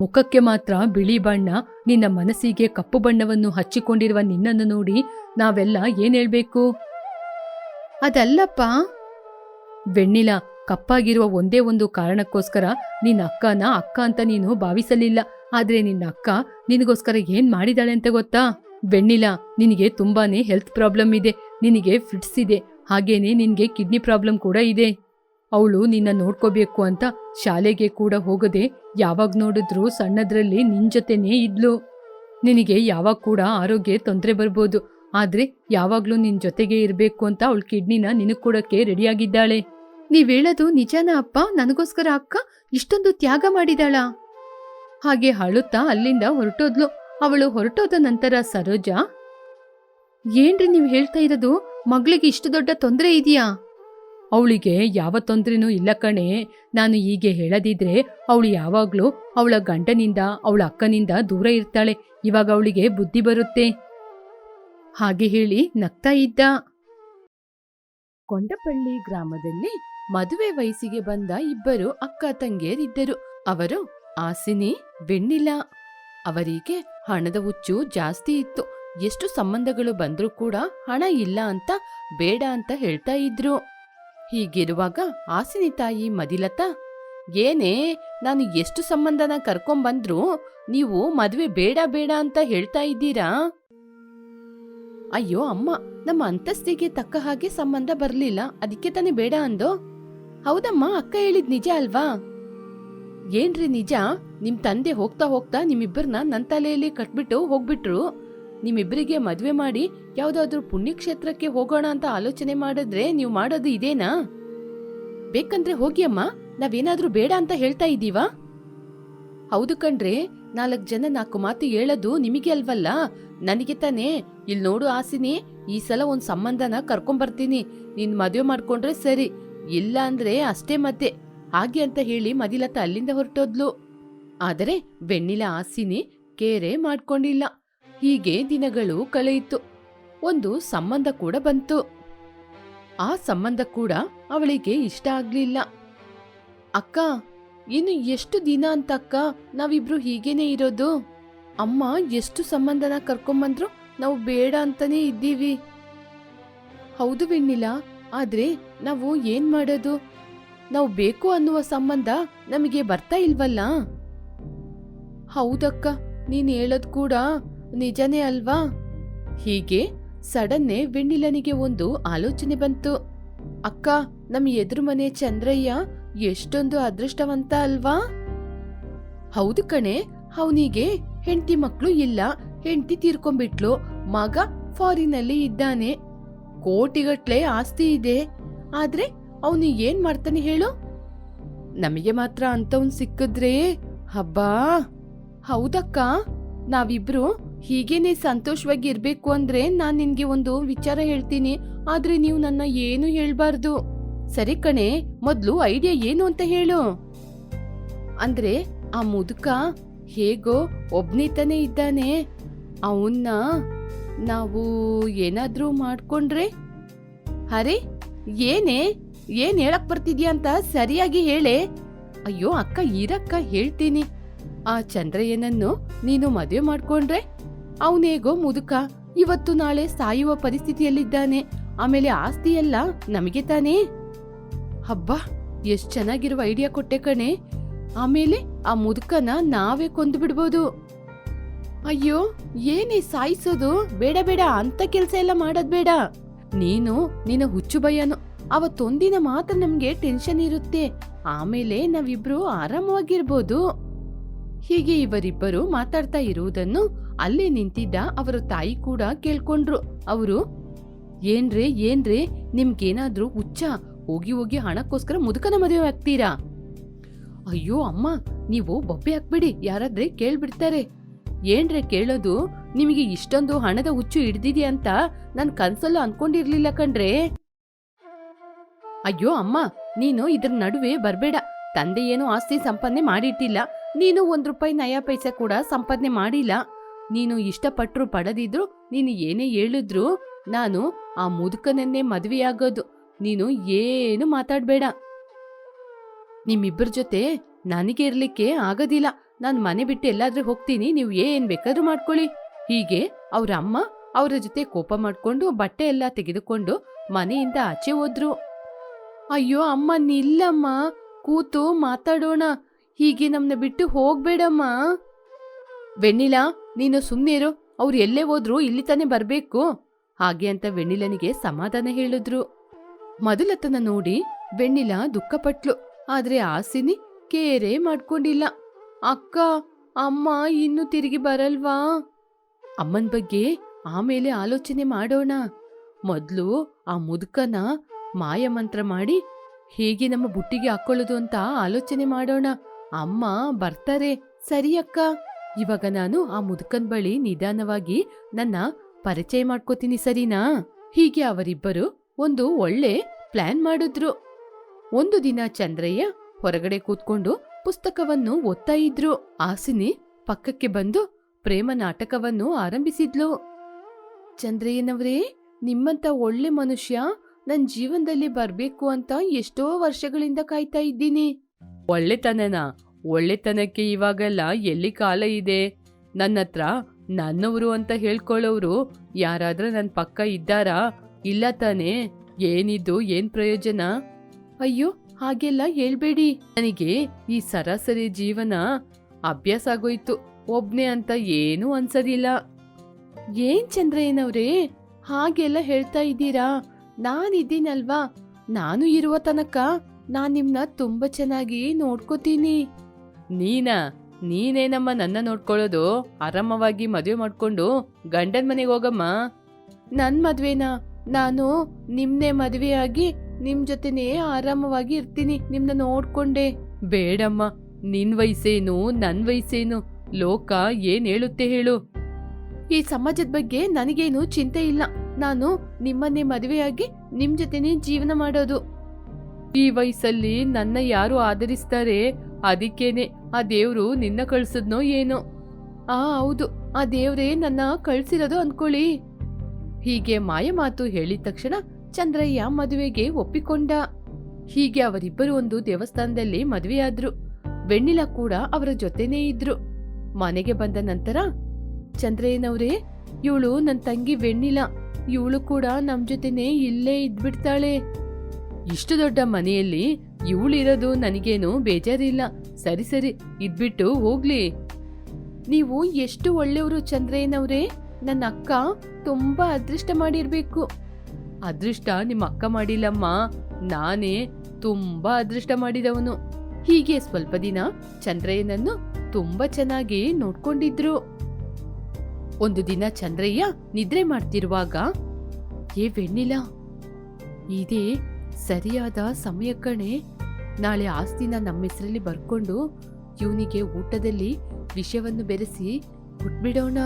ಮುಖಕ್ಕೆ ಮಾತ್ರ ಬಿಳಿ ಬಣ್ಣ, ನಿನ್ನ ಮನಸ್ಸಿಗೆ ಕಪ್ಪು ಬಣ್ಣವನ್ನು ಹಚ್ಚಿಕೊಂಡಿರುವ ನಿನ್ನನ್ನು ನೋಡಿ ನಾವೆಲ್ಲ ಏನ್ ಹೇಳ್ಬೇಕು? ಅದಲ್ಲಪ್ಪ. ಬೆಣ್ಣಿಲ ಕಪ್ಪಾಗಿರುವ ಒಂದೇ ಒಂದು ಕಾರಣಕ್ಕೋಸ್ಕರ ನಿನ್ನ ಅಕ್ಕನ ಅಕ್ಕ ಅಂತ ನೀನು ಭಾವಿಸಲಿಲ್ಲ. ಆದ್ರೆ ನಿನ್ನ ಅಕ್ಕ ನಿನಗೋಸ್ಕರ ಏನ್ ಮಾಡಿದಾಳೆ ಅಂತ ಗೊತ್ತಾ? ಬೆಣ್ಣಿಲ ನಿನಗೆ ತುಂಬಾನೇ ಹೆಲ್ತ್ ಪ್ರಾಬ್ಲಮ್ ಇದೆ. ನಿನಗೆ ಫಿಟ್ಸ್ ಇದೆ. ಹಾಗೇನೆ ನಿನಗೆ ಕಿಡ್ನಿ ಪ್ರಾಬ್ಲಮ್ ಕೂಡ ಇದೆ. ಅವಳು ನಿನ್ನ ನೋಡ್ಕೋಬೇಕು ಅಂತ ಶಾಲೆಗೆ ಕೂಡ ಹೋಗದೆ ಯಾವಾಗ ನೋಡಿದ್ರು ಸಣ್ಣದ್ರಲ್ಲಿ ನಿನ್ ಜೊತೆನೇ ಇದ್ಲು. ನಿನಗೆ ಯಾವಾಗ ಕೂಡ ಆರೋಗ್ಯ ತೊಂದರೆ ಬರ್ಬೋದು. ಆದ್ರೆ ಯಾವಾಗ್ಲೂ ನಿನ್ ಜೊತೆಗೆ ಇರ್ಬೇಕು ಅಂತ ಅವಳ ಕಿಡ್ನಿನ ನಿನಗ್ ಕೊಡಕ್ಕೆ ರೆಡಿಯಾಗಿದ್ದಾಳೆ ನೀವ್ ಹೇಳೋದು ನಿಜಾನ ಅಪ್ಪ? ನನಗೋಸ್ಕರ ಅಕ್ಕ? ಇಷ್ಟೊಂದು ತ್ಯಾಗ ಮಾಡಿದಾಳ? ಹಾಗೆ ಅಳುತ್ತಾ ಅಲ್ಲಿಂದ ಹೊರಟೋದ್ಲು. ಅವಳು ಹೊರಟೋದ ನಂತರ ಸರೋಜಾ, ಏನ್ರಿ ನೀವು ಹೇಳ್ತಾ ಇರೋದು? ಮಗಳಿಗೆ ಇಷ್ಟು ದೊಡ್ಡ ತೊಂದರೆ ಇದೆಯಾ? ಅವಳಿಗೆ ಯಾವ ತೊಂದರೆನೂ ಇಲ್ಲ ಕಣೆ. ನಾನು ಹೀಗೆ ಹೇಳದಿದ್ರೆ ಅವಳು ಯಾವಾಗ್ಲೂ ಅವಳ ಗಂಡನಿಂದ, ಅವಳ ಅಕ್ಕನಿಂದ ದೂರ ಇರ್ತಾಳೆ. ಇವಾಗ ಅವಳಿಗೆ ಬುದ್ಧಿ ಬರುತ್ತೆ. ಹಾಗೆ ಹೇಳಿ ನಗ್ತಾ ಇದ್ದ. ಕೊಂಡಪಳ್ಳಿ ಗ್ರಾಮದಲ್ಲಿ ಮದುವೆ ವಯಸ್ಸಿಗೆ ಬಂದ ಇಬ್ಬರು ಅಕ್ಕ ತಂಗಿಯರಿದ್ದರು. ಅವರು ಆಸಿನಿ ಬೆಣ್ಣಿಲ ಅವರಿಗೆ ಹಣದ ಹುಚ್ಚು ಜಾಸ್ತಿ ಇತ್ತು. ಎಷ್ಟು ಸಂಬಂಧಗಳು ಬಂದ್ರೂ ಕೂಡ ಹಣ ಇಲ್ಲ ಅಂತ ಬೇಡ ಅಂತ ಹೇಳ್ತಾ ಇದ್ರು. ಹೀಗಿರುವಾಗ ಆಸಿನಿ ತಾಯಿ ಮದಿಲತಾ, ಏನೇ, ನಾನು ಎಷ್ಟು ಸಂಬಂಧನ ಕರ್ಕೊಂಬಂದ್ರು ನೀವು ಮದುವೆ ಬೇಡ ಬೇಡ ಅಂತ ಹೇಳ್ತಾ ಇದ್ದೀರಾ? ಅಯ್ಯೋ, ಅಮ್ಮ, ನಮ್ಮ ಅಂತಸ್ತಿಗೆ ತಕ್ಕ ಹಾಗೆ ಸಂಬಂಧ ಬರ್ಲಿಲ್ಲ. ಅದಕ್ಕೆ ತಾನೇ ಬೇಡ ಅಂದೋ? ಹೌದಮ್ಮ, ಅಕ್ಕ ಹೇಳಿದ್ ನಿಜ ಅಲ್ವಾ? ಏನ್ರಿ ನಿಜ? ನಿಮ್ ತಂದೆ ಹೋಗ್ತಾ ಹೋಗ್ತಾ ನಿಮ್ಮಿಬ್ಬರನ್ನ ನನ್ ತಲೆಯಲ್ಲಿ ಕಟ್ಬಿಟ್ಟು ಹೋಗ್ಬಿಟ್ರು. ನಿಮ್ಮಿಬ್ಬರಿಗೆ ಮದುವೆ ಮಾಡಿ ಯಾವುದಾದ್ರೂ ಪುಣ್ಯಕ್ಷೇತ್ರಕ್ಕೆ ಹೋಗೋಣ ಅಂತ ಆಲೋಚನೆ ಮಾಡಿದ್ರೆ ನೀವು ಮಾಡೋದು ಇದೇನಾ? ಬೇಕಂದ್ರೆ ಹೋಗಿ ಅಮ್ಮ, ನಾವೇನಾದ್ರೂ ಬೇಡ ಅಂತ ಹೇಳ್ತಾ ಇದ್ದೀವಾ ಹೌದು ಕಣ್ರೆ, ನಾಲ್ಕು ಜನ ನಾಲ್ಕು ಮಾತು ಹೇಳೋದು ನಿಮಗೆ ಅಲ್ವಲ್ಲ? ನನಗೆ ತಾನೇ. ಇಲ್ಲಿ ನೋಡು ಆಸಿನಿ, ಈ ಸಲ ಒಂದು ಸಂಬಂಧನ ಕರ್ಕೊಂಬರ್ತೀನಿ. ನೀನು ಮದುವೆ ಮಾಡ್ಕೊಂಡ್ರೆ ಸರಿ. ಇಲ್ಲ ಅಂದ್ರೆ ಅಷ್ಟೇ ಮತ್ತೆ ಹಾಗೆ ಅಂತ ಹೇಳಿ ಮದಿಲತ್ತ ಅಲ್ಲಿಂದ ಹೊರಟೋದ್ಲು. ಆದರೆ ಬೆಣ್ಣಿಲ ಆಸಿನಿ ಕೇರೆ ಮಾಡ್ಕೊಂಡಿಲ್ಲ. ಹೀಗೆ ದಿನಗಳು ಕಳೆಯಿತು. ಒಂದು ಸಂಬಂಧ ಕೂಡ ಬಂತು. ಆ ಸಂಬಂಧ ಕೂಡ ಅವಳಿಗೆ ಇಷ್ಟ ಆಗ್ಲಿಲ್ಲ. ಅಕ್ಕ, ಇನ್ನು ಎಷ್ಟು ದಿನ ಅಂತ ಅಕ್ಕ? ನಾವಿಬ್ರು ಹೀಗೇನೆ ಇರೋದು. ಅಮ್ಮ ಎಷ್ಟು ಸಂಬಂಧನ ಕರ್ಕೊಂಬಂದ್ರು ನಾವು ಬೇಡ ಅಂತಾನೆ ಇದ್ದೀವಿ. ಹೌದು ಬೆಣ್ಣಿಲ್ಲ ಆದ್ರೆ ನಾವು ಏನ್ ಮಾಡೋದು? ನಾವು ಬೇಕು ಅನ್ನುವ ಸಂಬಂಧ ನಮಗೆ ಬರ್ತಾ ಇಲ್ವಲ್ಲ? ಹೌದಕ್ಕ, ನೀನ್ ಹೇಳೋದ್ ಕೂಡ ನಿಜನೇ ಅಲ್ವಾ? ಹೀಗೆ ಸಡನ್ನೇ ವೆಣ್ಣಿಲನಿಗೆ ಒಂದು ಆಲೋಚನೆ ಬಂತು. ಅಕ್ಕ, ನಮ್ ಎದುರು ಮನೆ ಚಂದ್ರಯ್ಯ ಎಷ್ಟೊಂದು ಅದೃಷ್ಟವಂತ ಅಲ್ವಾ? ಹೌದು ಕಣೆ, ಅವನಿಗೆ ಹೆಂಡತಿ ಮಕ್ಕಳು ಇಲ್ಲ, ಹೆಂಡತಿ ತೀರ್ಕೊಂಡ್ಬಿಟ್ಲು, ಮಗ ಫಾರಿನಲ್ಲಿ ಇದ್ದಾನೆ. ಕೋಟಿಗಟ್ಲೆ ಆಸ್ತಿ ಇದೆ. ಆದ್ರೆ ಅವನು ಏನ್ ಮಾಡ್ತಾನೆ ಹೇಳು? ನಮಗೆ ಮಾತ್ರ ಅಂತವನ್ ಸಿಕ್ಕಿದ್ರೆ, ಹಬ್ಬಾ? ಹೌದಕ್ಕ. ನಾವಿಬ್ರು ಹೀಗೇನೆ ಸಂತೋಷವಾಗಿ ಇರ್ಬೇಕು ಅಂದ್ರೆ ನಾನ್ ನಿನ್ಗೆ ಒಂದು ವಿಚಾರ ಹೇಳ್ತೀನಿ. ಆದ್ರೆ ನೀವು ನನ್ನ ಏನು ಹೇಳ್ಬಾರ್ದು? ಸರಿ ಕಣೆ, ಮೊದ್ಲು ಐಡಿಯಾ ಏನು ಅಂತ ಹೇಳು. ಅಂದ್ರೆ ಆ ಮುದುಕ ಹೇಗೋ ಒಬ್ನೇ ತಾನೇ ಇದ್ದಾನೆ. ಅವನ್ನ ನಾವು ಏನಾದರೂ ಮಾಡ್ಕೊಂಡ್ರೆ? ಅರೆ, ಏನೇ? ಏನು ಹೇಳಕ್ ಬರ್ತಿದ್ಯಾ ಅಂತ ಸರಿಯಾಗಿ ಹೇಳೆ. ಅಯ್ಯೋ, ಅಕ್ಕ ಇರಕ್ಕ ಹೇಳ್ತೀನಿ. ಆ ಚಂದ್ರಯ್ಯನನ್ನು ನೀನು ಮದುವೆ ಮಾಡ್ಕೊಂಡ್ರೆ ಅವನೇಗೋ ಮುದುಕ. ಇವತ್ತು ನಾಳೆ ಸಾಯುವ ಪರಿಸ್ಥಿತಿಯಲ್ಲಿದ್ದಾನೆ. ಆಮೇಲೆ ಆಸ್ತಿ ಎಲ್ಲ ನಮಗೆ ತಾನೇ. ಹಬ್ಬ, ಎಷ್ಟು ಚೆನ್ನಾಗಿರುವ ಐಡಿಯಾ ಕೊಟ್ಟೆ ಕಣೆ. ಆಮೇಲೆ ಆ ಮುದುಕನ ನಾವೇ ಕೊಂದು ಬಿಡ್ಬೋದು. ಅಯ್ಯೋ, ಏನೇ ಸಾಯಿಸೋದು? ಬೇಡ ಬೇಡ ಅಂತ ಕೆಲ್ಸ ಎಲ್ಲ ಮಾಡೋದ್ ಬೇಡ. ನೀನು ನಿನ್ನ ಹುಚ್ಚು ಭಯನು ಅವತ್ತೊಂದಿನ ಮಾತ್ರ ನಮ್ಗೆ ಟೆನ್ಷನ್ ಇರುತ್ತೆ. ಆಮೇಲೆ ನಾವಿಬ್ರು ಆರಾಮವಾಗಿರ್ಬೋದು. ಹೀಗೆ ಇವರಿಬ್ಬರು ಮಾತಾಡ್ತಾ ಇರುವುದನ್ನು ಅಲ್ಲೇ ನಿಂತಿದ್ದ ಅವರ ತಾಯಿ ಕೂಡ ಕೇಳ್ಕೊಂಡ್ರು. ಅವರು, ಏನ್ರೇ, ಏನ್ರಿ, ನಿಮ್ಗೇನಾದ್ರೂ ಹುಚ್ಚ, ಹೋಗಿ ಹೋಗಿ ಹಣಕ್ಕೋಸ್ಕರ ಮುದುಕನ ಮದುವೆ ಆಗ್ತೀರಾ? ಅಯ್ಯೋ, ಅಮ್ಮ, ನೀವು ಬೊಬ್ಬೆ ಹಾಕ್ಬಿಡಿ, ಯಾರಾದ್ರೆ ಕೇಳ್ಬಿಡ್ತಾರೆ. ಏನ್ರೆ ಕೇಳೋದು? ನಿಮಗೆ ಇಷ್ಟೊಂದು ಹಣದ ಹುಚ್ಚು ಹಿಡ್ದಿದೆ ಅಂತ ನನ್ ಕನ್ಸಲ್ಲೂ ಅನ್ಕೊಂಡಿರ್ಲಿಲ್ಲ ಕಣ್ರೆ. ಅಯ್ಯೋ ಅಮ್ಮ, ನೀನು ಇದ್ರ ನಡುವೆ ಬರ್ಬೇಡ. ತಂದೆ ಏನು ಆಸ್ತಿ ಸಂಪಾದನೆ ಮಾಡಿಟ್ಟಿಲ್ಲ. ನೀನು ಒಂದ್ ರೂಪಾಯಿ ನಯಾ ಪೈಸೆ ಕೂಡ ಸಂಪಾದನೆ ಮಾಡಿಲ್ಲ. ನೀನು ಇಷ್ಟಪಟ್ಟರು ಪಡೆದಿದ್ರು, ನೀನು ಏನೇ ಹೇಳಿದ್ರು, ನಾನು ಆ ಮುದುಕನನ್ನೇ ಮದುವೆಯಾಗೋದು. ನೀನು ಏನು ಮಾತಾಡ್ಬೇಡ. ನಿಮ್ಮಿಬ್ಬರ ಜೊತೆ ನನಗೆ ಇರ್ಲಿಕ್ಕೆ ಆಗೋದಿಲ್ಲ. ನಾನು ಮನೆ ಬಿಟ್ಟು ಎಲ್ಲಾದ್ರೂ ಹೋಗ್ತೀನಿ, ನೀವು ಏನ್ ಬೇಕಾದ್ರೂ ಮಾಡ್ಕೊಳ್ಳಿ. ಹೀಗೆ ಅವ್ರ ಅಮ್ಮ ಅವರ ಜೊತೆ ಕೋಪ ಮಾಡ್ಕೊಂಡು, ಬಟ್ಟೆ ಎಲ್ಲ ತೆಗೆದುಕೊಂಡು ಮನೆಯಿಂದ ಆಚೆ ಹೋದ್ರು. ಅಯ್ಯೋ, ಅಮ್ಮ, ನಿಲ್ಲಮ್ಮ. ಕೂತು ಮಾತಾಡೋಣ. ಹೀಗೆ ನಮ್ನ ಬಿಟ್ಟು ಹೋಗ್ಬೇಡಮ್ಮ. ವೆಣ್ಣಿಲ, ನೀನು ಸುಮ್ನಿರು ಅವ್ರು ಎಲ್ಲೇ ಹೋದ್ರು ಇಲ್ಲಿ ತಾನೇ ಬರ್ಬೇಕು. ಹಾಗೆ ಅಂತ ವೆಣ್ಣಿಲನಿಗೆ ಸಮಾಧಾನ ಹೇಳಿದ್ರು. ಮೊದಲತನ ನೋಡಿ ವೆಣ್ಣಿಲ ದುಃಖಪಟ್ಲು. ಆದ್ರೆ ಆಸಿನಿ ಕೇರೆ ಮಾಡ್ಕೊಂಡಿಲ್ಲ. ಅಕ್ಕ, ಅಮ್ಮ ಇನ್ನು ತಿರುಗಿ ಬರಲ್ವಾ? ಅಮ್ಮನ ಬಗ್ಗೆ ಆಮೇಲೆ ಆಲೋಚನೆ ಮಾಡೋಣ. ಮೊದ್ಲು ಆ ಮುದುಕನ ಮಾಯಮಂತ್ರ ಮಾಡಿ ಹೇಗೆ ನಮ್ಮ ಬುಟ್ಟಿಗೆ ಹಾಕೊಳ್ಳೋದು ಅಂತ ಆಲೋಚನೆ ಮಾಡೋಣ. ಅಮ್ಮ ಬರ್ತಾರೆ. ಸರಿ ಅಕ್ಕ. ಇವಾಗ ನಾನು ಆ ಮುದುಕನ್ ಬಳಿ ನಿಧಾನವಾಗಿ ನನ್ನ ಪರಿಚಯ ಮಾಡ್ಕೋತೀನಿ ಸರಿನಾ? ಹೀಗೆ ಅವರಿಬ್ಬರು ಒಂದು ಒಳ್ಳೆ ಪ್ಲಾನ್ ಮಾಡಿದ್ರು. ಒಂದು ದಿನ ಚಂದ್ರಯ್ಯ ಹೊರಗಡೆ ಕೂತ್ಕೊಂಡು ಪುಸ್ತಕವನ್ನು ಓದ್ತಾ ಇದ್ರು ಆಸಿನಿ ಪಕ್ಕಕ್ಕೆ ಬಂದು ಪ್ರೇಮ ನಾಟಕವನ್ನು ಆರಂಭಿಸಿದ್ಲು. ಚಂದ್ರಯ್ಯನವರೇ, ನಿಮ್ಮಂತ ಒಳ್ಳೆ ಮನುಷ್ಯ ನನ್ ಜೀವನದಲ್ಲಿ ಬರ್ಬೇಕು ಅಂತ ಎಷ್ಟೋ ವರ್ಷಗಳಿಂದ ಕಾಯ್ತಾ ಇದ್ದೀನಿ. ಒಳ್ಳೆತನನ? ಒಳ್ಳೆತನಕ್ಕೆ ಇವಾಗೆಲ್ಲ ಎಲ್ಲಿ ಕಾಲ ಇದೆ? ನನ್ನ ಹತ್ರ ನನ್ನವರು ಅಂತ ಹೇಳ್ಕೊಳ್ಳೋರು ಯಾರಾದ್ರೂ ನನ್ನ ಪಕ್ಕ ಇದ್ದಾರಾ? ಇಲ್ಲ ತಾನೇ? ಏನಿದ್ದು ಏನ್ ಪ್ರಯೋಜನ? ಅಯ್ಯೋ ಹಾಗೆಲ್ಲ ಹೇಳ್ಬೇಡಿ. ನನಗೆ ಈ ಸರಾಸರಿ ಜೀವನ ಅಭ್ಯಾಸ ಆಗೋಯ್ತು. ಒಬ್ನೇ ಅಂತ ಏನೂ ಅನ್ಸದಿಲ್ಲ. ಏನ್ ಚಂದ್ರಯ್ಯನವ್ರೇ? ಹಾಗೆಲ್ಲ ಹೇಳ್ತಾ ಇದ್ದೀರಾ? ನಾನಿದ್ದೀನಲ್ವಾ? ನಾನು ಇರುವ ತನಕ ನಾನ್ ನಿಮ್ನ ತುಂಬಾ ಚೆನ್ನಾಗಿ ನೋಡ್ಕೋತೀನಿ. ನೀನಾ? ನೀನೇನಮ್ಮ ನನ್ನ ನೋಡ್ಕೊಳ್ಳೋದು ಆರಾಮವಾಗಿ ಮದುವೆ ಮಾಡ್ಕೊಂಡು ಗಂಡನ್ ಮನೆಗೆ ಹೋಗಮ್ಮ. ನನ್ ಮದ್ವೆನಾ? ನಾನು ನಿಮ್ನೆ ಮದ್ವೆಯಾಗಿ ನಿಮ್ ಜೊತೆನೇ ಆರಾಮವಾಗಿ ಇರ್ತೀನಿ ನಿಮ್ನ ನೋಡ್ಕೊಂಡೆ. ಬೇಡಮ್ಮ ನಿನ್ ವಯಸ್ಸೇನು ನನ್ ವಯಸ್ಸೇನು? ಲೋಕ ಏನ್ ಹೇಳುತ್ತೆ ಹೇಳು. ಈ ಸಮಾಜದ ಬಗ್ಗೆ ನನಗೇನು ಚಿಂತೆ ಇಲ್ಲ. ನಾನು ನಿಮ್ಮನ್ನೇ ಮದುವೆಯಾಗಿ ನಿಮ್ ಜೊತೆನೇ ಜೀವನ ಮಾಡೋದು. ಈ ವಯಸ್ಸಲ್ಲಿ ನನ್ನ ಯಾರು ಆಧರಿಸ್ತಾರೆ? ಅದಕ್ಕೇನೆ ಆ ದೇವ್ರು ನಿನ್ನ ಕಳ್ಸದ್ನೋ ಏನೋ? ಆ ಹೌದು ಆ ದೇವ್ರೇ ನನ್ನ ಕಳ್ಸಿರೋದು ಅನ್ಕೊಳ್ಳಿ. ಹೀಗೆ ಮಾಯ ಮಾತು ಹೇಳಿದ ತಕ್ಷಣ ಚಂದ್ರಯ್ಯ ಮದುವೆಗೆ ಒಪ್ಪಿಕೊಂಡ. ಹೀಗೆ ಅವರಿಬ್ಬರು ಒಂದು ದೇವಸ್ಥಾನದಲ್ಲಿ ಮದುವೆಯಾದ್ರು. ವೆಣ್ಣಿಲ ಕೂಡ ಅವರ ಜೊತೆನೇ ಇದ್ರು. ಮನೆಗೆ ಬಂದ ನಂತರ, ಚಂದ್ರಯ್ಯನವ್ರೇ, ಇವಳು ನನ್ನ ತಂಗಿ ವೆಣ್ಣಿಲ. ಇವಳು ಕೂಡ ನಮ್ ಜೊತೆನೆ ಇಲ್ಲೇ ಇದ್ಬಿಡ್ತಾಳೆ. ಇಷ್ಟು ದೊಡ್ಡ ಮನೆಯಲ್ಲಿ ಇವಳಿರೋದು ನನಗೇನು ಬೇಜಾರಿಲ್ಲ. ಸರಿ ಸರಿ, ಇದ್ಬಿಟ್ಟು ಹೋಗ್ಲಿ. ನೀವು ಎಷ್ಟು ಒಳ್ಳೆಯವರು ಚಂದ್ರಯ್ಯನವ್ರೇ. ನನ್ನ ಅಕ್ಕ ತುಂಬಾ ಅದೃಷ್ಟ ಮಾಡಿರ್ಬೇಕು. ಅದೃಷ್ಟ ನಿಮ್ಮ ಅಕ್ಕ ಮಾಡಿಲ್ಲಮ್ಮ. ನಾನೇ ತುಂಬಾ ಅದೃಷ್ಟ ಮಾಡಿದವನು. ಹೀಗೆ ಸ್ವಲ್ಪ ದಿನ ಚಂದ್ರಯ್ಯನನ್ನು ತುಂಬಾ ಚೆನ್ನಾಗಿ ನೋಡ್ಕೊಂಡಿದ್ರು. ಒಂದು ದಿನ ಚಂದ್ರಯ್ಯ ನಿದ್ರೆ ಮಾಡ್ತಿರುವಾಗ, ಏ ವೆಣ್ಣಿಲ, ಇದೇ ಸರಿಯಾದ ಸಮಯ ಕಣೆ. ನಾಳೆ ಆಸ್ತಿನ ನಮ್ಮ ಹೆಸರಲ್ಲಿ ಬರ್ಕೊಂಡು ಇವನಿಗೆ ಊಟದಲ್ಲಿ ವಿಷವನ್ನು ಬೆರೆಸಿ ಬಿಟ್ಬಿಡೋಣ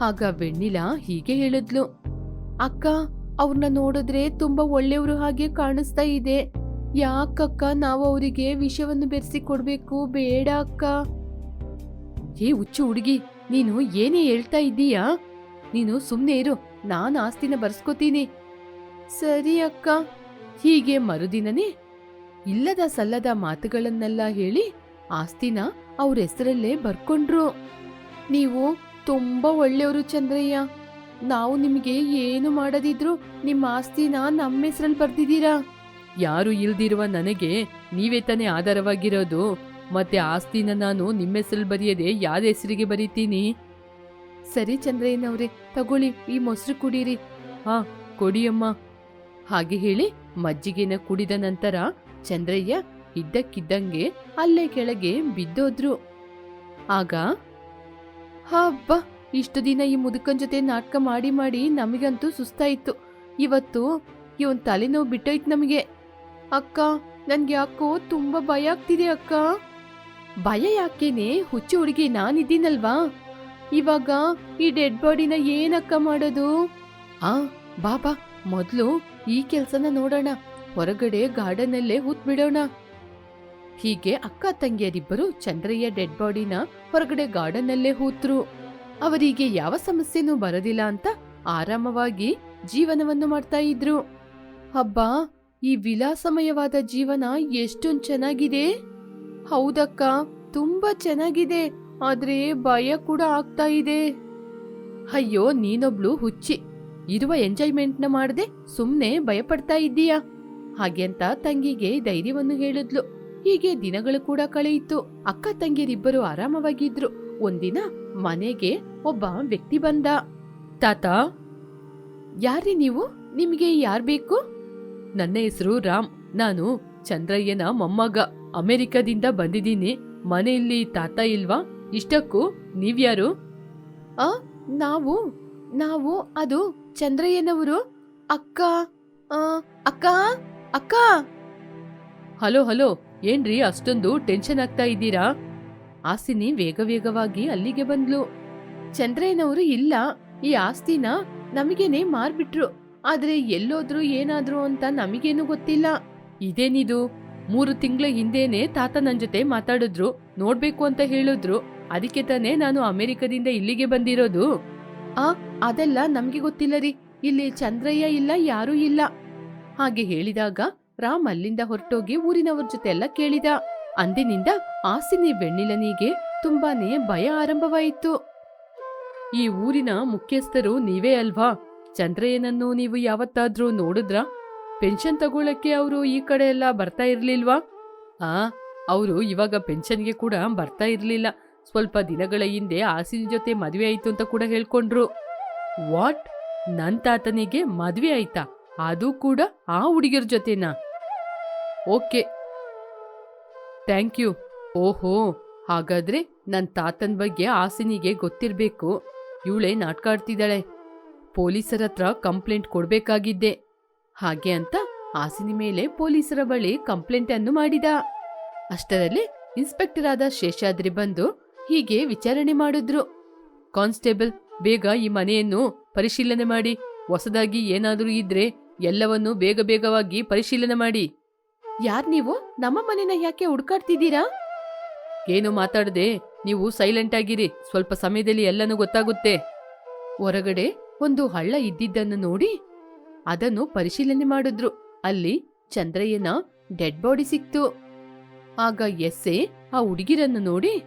ಆಗ ವೆಣ್ಣಿಲ ಹೀಗೆ ಹೇಳಿದ್ಲು, ಅಕ್ಕ ಅವ್ರನ್ನ ನೋಡಿದ್ರೆ ತುಂಬಾ ಒಳ್ಳೆಯವರು ಹಾಗೆ ಕಾಣಿಸ್ತಾ ಇದೆ. ಯಾಕಕ್ಕ ನಾವು ಅವರಿಗೆ ವಿಷವನ್ನು ಬೆರೆಸಿ ಕೊಡ್ಬೇಕು. ಬೇಡ ಅಕ್ಕ. ಏ ಹುಚ್ಚು ಹುಡುಗಿ ನೀನು ಏನೇ ಹೇಳ್ತಾ ಇದ್ದೀಯಾ? ನೀನು ಸುಮ್ನೆ ಇರು ನಾನು ಆಸ್ತಿನ ಬರ್ಸ್ಕೊತೀನಿ. ಸರಿ ಅಕ್ಕ. ಹೀಗೆ ಮರುದಿನನೇ ಇಲ್ಲದ ಸಲ್ಲದ ಮಾತುಗಳನ್ನೆಲ್ಲ ಹೇಳಿ ಆಸ್ತಿನ ಅವ್ರ ಹೆಸರಲ್ಲೇ ಬರ್ಕೊಂಡ್ರು. ನೀವು ತುಂಬಾ ಒಳ್ಳೆಯವರು ಚಂದ್ರಯ್ಯ. ನಾವು ನಿಮಗೆ ಏನು ಮಾಡದಿದ್ರು ನಿಮ್ಮ ಆಸ್ತಿನ ನಮ್ಮ ಹೆಸರಲ್ಲಿ ಬರ್ದಿದ್ದೀರಾ? ಯಾರು ಇಲ್ದಿರುವ ನನಗೆ ನೀವೇ ತಾನೇ ಆಧಾರವಾಗಿರೋದು. ಮತ್ತೆ ಆಸ್ತಿನ ನಾನು ನಿಮ್ಮ ಹೆಸರಲ್ಲಿ ಬರೆಯದೆ ಯಾರ ಹೆಸರಿಗೆ ಬರೀತೀನಿ? ಸರಿ ಚಂದ್ರಯ್ಯನವ್ರೆ ತಗೊಳ್ಳಿ ಈ ಮೊಸರು ಕುಡೀರಿ. ಹಾ ಕೊಡಿಯಮ್ಮ. ಹಾಗೆ ಹೇಳಿ ಮಜ್ಜಿಗೆನ ಕುಡಿದ ನಂತರ ಚಂದ್ರಯ್ಯ ಇದ್ದಕ್ಕಿದ್ದಂಗೆ ಅಲ್ಲೇ ಕೆಳಗೆ ಬಿದ್ದೋದ್ರು. ಆಗ ಹಬ್ಬ ಇಷ್ಟು ದಿನ ಈ ಮುದುಕನ್ ಜೊತೆ ನಾಟಕ ಮಾಡಿ ಮಾಡಿ ನಮಗಂತೂ ಸುಸ್ತಾಯಿತ್ತು ಇವತ್ತು ಇವನ್ ತಲೆನೋವು ಬಿಟ್ಟೋಯ್ತು ನಮಗೆ. ಅಕ್ಕ, ನನ್ಗೆ ಯಾಕೋ ತುಂಬಾ ಭಯ ಆಗ್ತಿದೆ ಅಕ್ಕ. ಭಯ ಯಾಕೇನೆ? ಹುಚ್ಚು ಹುಡುಗಿ ನಾನಿದ್ದೀನಲ್ವಾ? ಇವಾಗ ಈ ಡೆಡ್ ಬಾಡಿನ ಏನಕ್ಕ ಮಾಡೋದು? ಆ ಬಾಬಾ ಮೊದ್ಲು ಈ ಕೆಲ್ಸನ ನೋಡೋಣ. ಹೊರಗಡೆ ಗಾರ್ಡನ್ನಲ್ಲೇ ಹುತ್ ಬಿಡೋಣ. ಹೀಗೆ ಅಕ್ಕ ತಂಗಿಯರಿಬ್ಬರು ಚಂದ್ರಯ್ಯ ಡೆಡ್ ಬಾಡಿನ ಹೊರಗಡೆ ಗಾರ್ಡನ್ನಲ್ಲೇ ಹೂತ್ರು. ಅವರಿಗೆ ಯಾವ ಸಮಸ್ಯೆನೂ ಬರೋದಿಲ್ಲ ಅಂತ ಆರಾಮವಾಗಿ ಜೀವನವನ್ನು ಮಾಡ್ತಾ ಇದ್ರು. ಹಬ್ಬ ಈ ವಿಲಾಸಮಯವಾದ ಜೀವನ ಎಷ್ಟೊಂದ್ ಚೆನ್ನಾಗಿದೆ. ಹೌದಕ್ಕ, ತುಂಬಾ ಚೆನ್ನಾಗಿದೆ, ಆದ್ರೆ ಭಯ ಕೂಡ ಆಗ್ತಾ ಇದೆ. ಅಯ್ಯೋ, ನೀನೊಬ್ಳು ಹುಚ್ಚಿ. ಇರುವ ಎಂಜಾಯ್ಮೆಂಟ್ನ ಮಾಡದೆ ಸುಮ್ಮನೆ ಭಯಪಡ್ತಾ ಇದ್ದೀಯಾ? ಹಾಗೆಂತ ತಂಗಿಗೆ ಧೈರ್ಯವನ್ನು ಹೇಳಿದ್ಲು. ಹೀಗೆ ದಿನಗಳು ಕೂಡ ಕಳೆಯಿತು. ಅಕ್ಕ ತಂಗಿಯರಿಬ್ಬರು ಆರಾಮವಾಗಿದ್ರು. ಒಂದಿನ ಮನೆಗೆ ಒಬ್ಬ ವ್ಯಕ್ತಿ ಬಂದ. ತಾತ ಯಾರಿ ನೀವು? ನಿಮಗೆ ಯಾರ್ ಬೇಕು? ನನ್ನ ಹೆಸರು ರಾಮ್. ನಾನು ಚಂದ್ರಯ್ಯನ ಮೊಮ್ಮಗ. ಅಮೆರಿಕದಿಂದ ಬಂದಿದ್ದೀನಿ. ಮನೆಯಲ್ಲಿ ತಾತ ಇಲ್ವಾ? ಇಷ್ಟಕ್ಕೂ ನೀವ್ಯಾರು? ಆ, ನಾವು ನಾವು ಅದು ಚಂದ್ರಯ್ಯನವರು. ಅಕ್ಕ ಅಕ್ಕ ಅಕ್ಕ! ಹಲೋ ಹಲೋ, ಏನ್ರಿ ಅಷ್ಟೊಂದು ಟೆನ್ಷನ್ ಆಗ್ತಾ ಇದ್ದೀರಾ? ಆಸ್ತಿನಿ ವೇಗ ವೇಗವಾಗಿ ಅಲ್ಲಿಗೆ ಬಂದ್ಲು. ಚಂದ್ರಯ್ಯನವರು, ಇಲ್ಲ, ಈ ಆಸ್ತಿನ ನಮಗೇನೆ ಮಾರ್ಬಿಟ್ರು, ಆದ್ರೆ ಎಲ್ಲೋದ್ರು ಏನಾದ್ರು ಅಂತ ನಮಗೇನು ಗೊತ್ತಿಲ್ಲ. ಇದೇನಿದು? ಮೂರು ತಿಂಗಳ ಹಿಂದೇನೆ ತಾತ ನನ್ ಜೊತೆ ಮಾತಾಡಿದ್ರು, ನೋಡ್ಬೇಕು ಅಂತ ಹೇಳಿದ್ರು, ಅದಕ್ಕೆ ತಾನೇ ನಾನು ಅಮೆರಿಕದಿಂದ ಇಲ್ಲಿಗೆ ಬಂದಿರೋದು. ಆ, ಅದೆಲ್ಲ ನಮ್ಗೆ ಗೊತ್ತಿಲ್ಲ ರೀ, ಇಲ್ಲಿ ಚಂದ್ರಯ್ಯ ಇಲ್ಲ, ಯಾರೂ ಇಲ್ಲ. ಹಾಗೆ ಹೇಳಿದಾಗ ರಾಮ್ ಅಲ್ಲಿಂದ ಹೊರಟೋಗಿ ಊರಿನವ್ರ ಜೊತೆ ಎಲ್ಲ ಕೇಳಿದ. ಅಂದಿನಿಂದ ಆಸಿನಿ ವೆಣ್ಣಿಲನಿಗೆ ತುಂಬಾನೇ ಭಯ ಆರಂಭವಾಯಿತು. ಈ ಊರಿನ ಮುಖ್ಯಸ್ಥರು ನೀವೇ ಅಲ್ವಾ? ಚಂದ್ರಯ್ಯನನ್ನು ನೀವು ಯಾವತ್ತಾದ್ರೂ ನೋಡಿದ್ರಾ? ಪೆನ್ಷನ್ ತಗೊಳಕ್ಕೆ ಅವರು ಈ ಕಡೆ ಎಲ್ಲ ಬರ್ತಾ ಇರಲಿಲ್ವಾ? ಆ, ಅವರು ಇವಾಗ ಪೆನ್ಷನ್ಗೆ ಕೂಡ ಬರ್ತಾ ಇರ್ಲಿಲ್ಲ. ಸ್ವಲ್ಪ ದಿನಗಳ ಹಿಂದೆ ಆಸಿನ ಜೊತೆ ಮದುವೆ ಆಯ್ತು ಅಂತ ಕೂಡ ಹೇಳ್ಕೊಂಡ್ರು. ವಾಟ್? ನನ್ನ ತಾತನಿಗೆ ಮದುವೆ ಆಯ್ತಾ? ಅದು ಕೂಡ ಆ ಹುಡುಗಿಯರ ಜೊತೆನಾ? ಓಕೆ ಥ್ಯಾಂಕ್ ಯು ಓಹೋ, ಹಾಗಾದ್ರೆ ನನ್ನ ತಾತನ್ ಬಗ್ಗೆ ಆಸಿನಿಗೆ ಗೊತ್ತಿರ್ಬೇಕು. ಇವಳೆ ನಾಟಕ ಆಡ್ತಿದ್ದಾಳೆ ಪೊಲೀಸರ ಹತ್ರ ಕಂಪ್ಲೇಂಟ್ ಕೊಡ್ಬೇಕಾಗಿದ್ದೆ. ಹಾಗೆ ಅಂತ ಆಸಿನಿ ಮೇಲೆ ಪೊಲೀಸರ ಬಳಿ ಕಂಪ್ಲೇಂಟ್ ಅನ್ನು ಮಾಡಿದ. ಅಷ್ಟರಲ್ಲಿ ಇನ್ಸ್ಪೆಕ್ಟರ್ ಆದ ಶೇಷಾದ್ರಿ ಬಂದು ಹೀಗೆ ವಿಚಾರಣೆ ಮಾಡಿದ್ರು. ಕಾನ್ಸ್ಟೇಬಲ್, ಬೇಗ ಈ ಮನೆಯನ್ನು ಪರಿಶೀಲನೆ ಮಾಡಿ. ಹೊಸದಾಗಿ ಏನಾದರೂ ಇದ್ರೆ ಎಲ್ಲವನ್ನೂ ಬೇಗ ಬೇಗವಾಗಿ ಪರಿಶೀಲನೆ ಮಾಡಿ. ಯಾರ್ ನೀವು? ನಮ್ಮ ಮನೆನ ಯಾಕೆ ಹುಡ್ಕಾಡ್ತಿದ್ದೀರಾ? ಏನು ಮಾತಾಡದೆ? ನೀವು ಸೈಲೆಂಟ್ ಆಗಿರಿ. ಸ್ವಲ್ಪ ಸಮಯದಲ್ಲಿ ಎಲ್ಲನೂ ಗೊತ್ತಾಗುತ್ತೆ. ಹೊರಗಡೆ ಒಂದು ಹಳ್ಳ ಇದ್ದಿದ್ದನ್ನು ನೋಡಿ ಅದನ್ನು ಪರಿಶೀಲನೆ ಮಾಡಿದ್ರು. ಅಲ್ಲಿ ಚಂದ್ರಯ್ಯನ ಡೆಡ್ ಬಾಡಿ ಸಿಕ್ತು. ಆಗ ಎಸ್ಸೆ ಆ ಹುಡುಗಿರನ್ನು ನೋಡಿ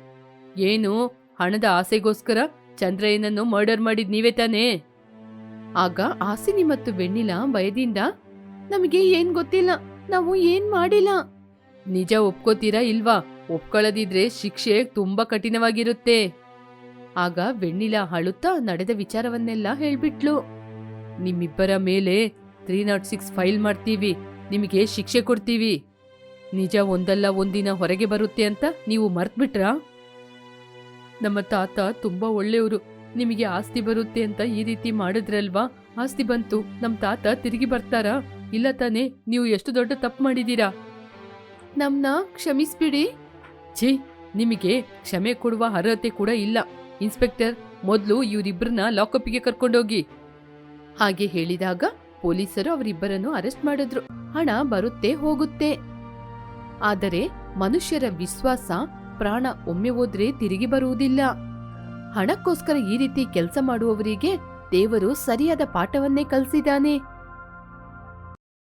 ಏನು? ಹಣದ ಆಸೆಗೋಸ್ಕರ ಚಂದ್ರಯ್ಯನನ್ನು ಮರ್ಡರ್ ಮಾಡಿದ್ ನೀವೇ ತಾನೇ? ಆಗ ಆಸಿನಿ ಮತ್ತು ಬೆಣ್ಣಿಲ ಭಯದಿಂದ ನಮಗೆ ಏನ್ ಗೊತ್ತಿಲ್ಲ. ನಾವು ಏನ್ ಮಾಡಿಲ್ಲ. ನಿಜ ಒಪ್ಕೋತೀರಾ ಇಲ್ವಾ? ಒಪ್ಕೊಳ್ಳದಿದ್ರೆ ಶಿಕ್ಷೆ ತುಂಬಾ ಕಠಿಣವಾಗಿರುತ್ತೆ. ಆಗ ವೆಣ್ಣಿಲ ಅಳುತ್ತಾ ನಡೆದ ವಿಚಾರವನ್ನೆಲ್ಲ ಹೇಳ್ಬಿಟ್ಲು. ನಿಮ್ಮಿಬ್ಬರ ಮೇಲೆ ತ್ರೀ ನಾಟ್ ಸಿಕ್ಸ್ ಫೈಲ್ ಮಾಡ್ತೀವಿ. ನಿಮಗೆ ಶಿಕ್ಷೆ ಕೊಡ್ತೀವಿ. ನಿಜ ಒಂದಲ್ಲ ಒಂದಿನ ಹೊರಗೆ ಬರುತ್ತೆ ಅಂತ ನೀವು ಮರ್ತ್ಬಿಟ್ರಾ? ನಮ್ಮ ತಾತ ತುಂಬಾ ಒಳ್ಳೆಯವರು. ನಿಮಗೆ ಆಸ್ತಿ ಬರುತ್ತೆ ಅಂತ ಈ ರೀತಿ ಮಾಡಿದ್ರಲ್ವಾ? ಆಸ್ತಿ ಬಂತು. ನಮ್ ತಾತ ತಿರುಗಿ ಬರ್ತಾರಾ? ಇಲ್ಲ ತಾನೇ ನೀವು ಎಷ್ಟು ದೊಡ್ಡ ತಪ್ಪು ಮಾಡಿದ್ದೀರಾ? ನಮ್ನ ಕ್ಷಮಿಸ್ಬಿಡಿ. ಛೀ ನಿಮಗೆ ಕ್ಷಮೆ ಕೊಡುವ ಅರ್ಹತೆ ಕೂಡ ಇಲ್ಲ. ಇನ್ಸ್ಪೆಕ್ಟರ್ ಮೊದಲು ಇವರಿಬ್ಬರನ್ನ ಲಾಕಪ್ಗೆ ಕರ್ಕೊಂಡೋಗಿ. ಹಾಗೆ ಹೇಳಿದಾಗ ಪೊಲೀಸರು ಅವರಿಬ್ಬರನ್ನು ಅರೆಸ್ಟ್ ಮಾಡಿದ್ರು. ಹಣ ಬರುತ್ತೆ ಹೋಗುತ್ತೆ. ಆದರೆ ಮನುಷ್ಯರ ವಿಶ್ವಾಸ ಪ್ರಾಣ ಒಮ್ಮೆ ಹೋದ್ರೆ ತಿರುಗಿ ಬರುವುದಿಲ್ಲ. ಹಣಕ್ಕೋಸ್ಕರ ಈ ರೀತಿ ಕೆಲಸ ಮಾಡುವವರಿಗೆ ದೇವರು ಸರಿಯಾದ ಪಾಠವನ್ನೇ ಕಲಿಸಿದಾನೆ